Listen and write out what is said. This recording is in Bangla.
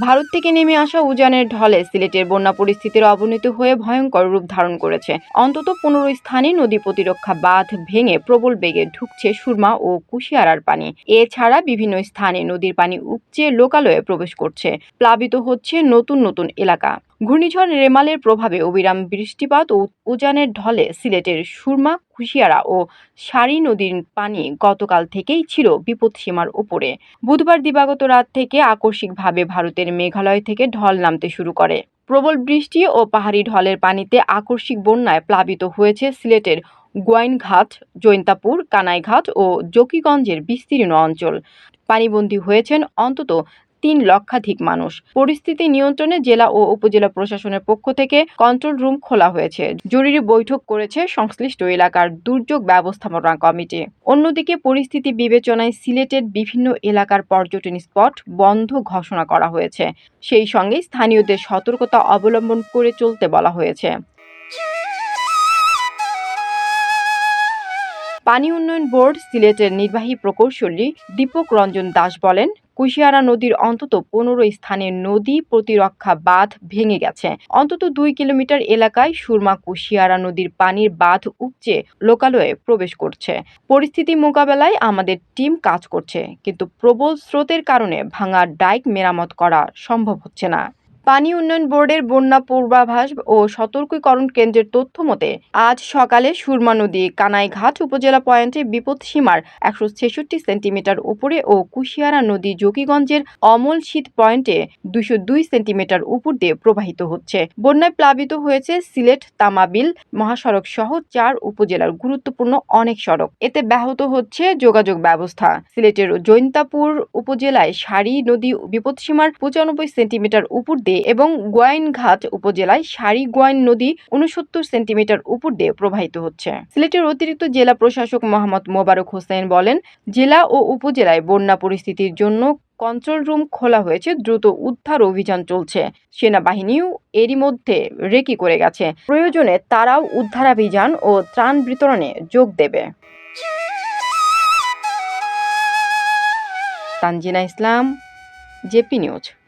ভারত থেকে নেমে আসা উজানের ঢলে সিলেটের বন্যা পরিস্থিতির অবনতি হয়ে ভয়ঙ্কর রূপ ধারণ করেছে। অন্তত পনেরো স্থানে নদী প্রতিরক্ষা বাঁধ ভেঙে প্রবল বেগে ঢুকছে সুরমা ও কুশিয়ারার পানি। এছাড়া বিভিন্ন স্থানে নদীর পানি উপচে লোকালয়ে প্রবেশ করছে। প্লাবিত হচ্ছে নতুন নতুন এলাকা। ঘূর্ণিঝড় রেমালের প্রভাবে অবিরাম বৃষ্টিপাত ও উজানের ঢলে সিলেটের সুরমা, কুশিয়ারা ও সারি নদীর পানি গতকাল থেকেই ছিল বিপদসীমার ওপরে বুধবার দিবাগত রাত থেকে আকস্মিকভাবে ভারতের মেঘালয় থেকে ঢল নামতে শুরু করে। প্রবল বৃষ্টি ও পাহাড়ি ঢলের পানিতে আকস্মিক বন্যায় প্লাবিত হয়েছে সিলেটের গোয়াইনঘাট, জৈন্তাপুর, কানাইঘাট ও জকিগঞ্জের বিস্তীর্ণ অঞ্চল। পানিবন্দী হয়েছেন অন্তত তিন লক্ষাধিক মানুষ। পরিস্থিতি নিয়ন্ত্রণে জেলা ও উপজেলা প্রশাসনের পক্ষ থেকে কন্ট্রোল রুম খোলা হয়েছে। জরুরি বৈঠক করেছে সংশ্লিষ্ট এলাকার দুর্যোগ ব্যবস্থাপনা কমিটি। অন্যদিকে পরিস্থিতি বিবেচনায় সিলেটের বিভিন্ন এলাকার পর্যটন স্পট বন্ধ ঘোষণা করা হয়েছে। সেই সঙ্গে স্থানীয়দের সতর্কতা অবলম্বন করে চলতে বলা হয়েছে। পানি উন্নয়ন বোর্ড সিলেটের নির্বাহী প্রকৌশলী দীপক রঞ্জন দাস বলেন কুশিয়ারা নদীর অন্তত পনেরো স্থানে নদী প্রতিরক্ষা বাঁধ ভেঙে গেছে। অন্তত দুই কিলোমিটার এলাকায় সুরমা কুশিয়ারা নদীর পানির বাঁধ উপচে লোকালয়ে প্রবেশ করছে। পরিস্থিতি মোকাবেলায় আমাদের টিম কাজ করছে, কিন্তু প্রবল স্রোতের কারণে ভাঙা ডাইক মেরামত করা সম্ভব হচ্ছে না। পানি উন্নয়ন বোর্ডের বন্যা পূর্বাভাস ও সতর্কীকরণ কেন্দ্রের তথ্য মতে, আজ সকালে সুরমা নদী, কানাইঘাট উপজেলা পয়েন্টে বিপদসীমার একশো ছেষট্টি সেন্টিমিটার উপরে ও কুশিয়ারা নদী জকিগঞ্জের অমল শীত পয়েন্টে দুশো দুই সেন্টিমিটার উপর দিয়ে প্রবাহিত হচ্ছে। বন্যায় প্লাবিত হয়েছে সিলেট, তামাবিল মহাসড়ক সহ চার উপজেলার গুরুত্বপূর্ণ অনেক সড়ক। এতে ব্যাহত হচ্ছে যোগাযোগ ব্যবস্থা। সিলেটের জৈন্তাপুর উপজেলায় সারি নদী বিপদসীমার পঁচানব্বই সেন্টিমিটার উপর দিয়ে এবং গোয়াইনঘাট উপজেলায় সারি গোয়াইন নদী উনসত্তর সেন্টিমিটার উপর দিয়ে প্রবাহিত হচ্ছে। সিলেটের অতিরিক্ত জেলা প্রশাসক মোহাম্মদ মোবারক হোসেন বলেন, জেলা ও উপজেলায় বন্যা পরিস্থিতির জন্য কন্ট্রোল রুম খোলা হয়েছে, দ্রুত উদ্ধার অভিযান চলছে। সেনাবাহিনীও এরই মধ্যে রেকি করে গেছে। প্রয়োজনে তারাও উদ্ধারাভিযান ও ত্রাণ বিতরণে যোগ দেবে। Tanjina Islam, JP news.